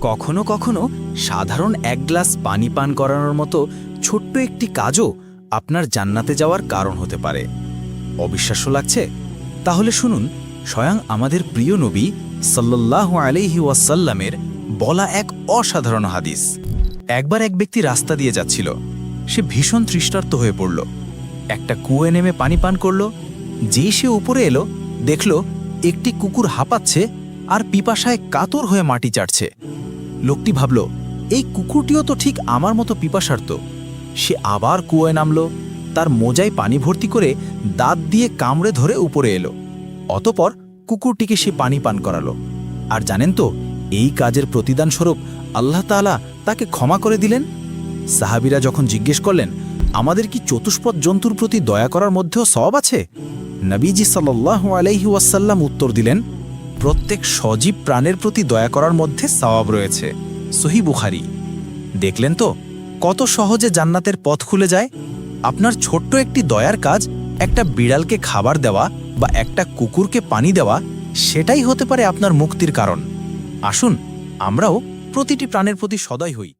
কখনো কখনো সাধারণ এক গ্লাস পানি পান করানোর মতো ছোট্ট একটি কাজও আপনার জান্নাতে যাওয়ার কারণ হতে পারে। অবিশ্বাস্য লাগছে? তাহলে শুনুন, স্বয়ং আমাদের প্রিয় নবী সাল্লাল্লাহু আলাইহি ওয়াসাল্লামের বলা এক অসাধারণ হাদিস। একবার এক ব্যক্তি রাস্তা দিয়ে যাচ্ছিল। সে ভীষণ তৃষ্ণার্ত হয়ে পড়ল। একটা কুয়ে নেমে পানি পান করল। যেই সে উপরে এলো, দেখল একটি কুকুর হাঁপাচ্ছে আর পিপাসায় কাতর হয়ে মাটি চাটছে। লোকটি ভাবল, এই কুকুরটিও তো ঠিক আমার মতো পিপাসার্ত। সে আবার কুয়োয় নামল, তার মোজায় পানি ভর্তি করে দাঁত দিয়ে কামড়ে ধরে উপরে এলো। অতপর কুকুরটিকে সে পানি পান করালো। আর জানেন তো, এই কাজের প্রতিদান স্বরূপ আল্লাহ তাআলা তাকে ক্ষমা করে দিলেন? সাহাবিরা যখন জিজ্ঞেস করলেন, আমাদের কি চতুষ্পদ জন্তুর প্রতি দয়া করার মধ্যেও সব আছে? নবীজি সাল্লাহ আলাইহি ওয়াসাল্লাম উত্তর দিলেন প্রত্যেক সজীব প্রাণের প্রতি দয়া করার মধ্যে সওয়াব রয়েছে। সহি বুখারি। দেখলেন তো, কত সহজে জান্নাতের পথ খুলে যায়? আপনার ছোট্ট একটি দয়ার কাজ, একটা বিড়ালকে খাবার দেওয়া বা একটা কুকুরকে পানি দেওয়া, সেটাই হতে পারে আপনার মুক্তির কারণ। আসুন, আমরাও প্রতিটি প্রাণের প্রতি সদয় হই।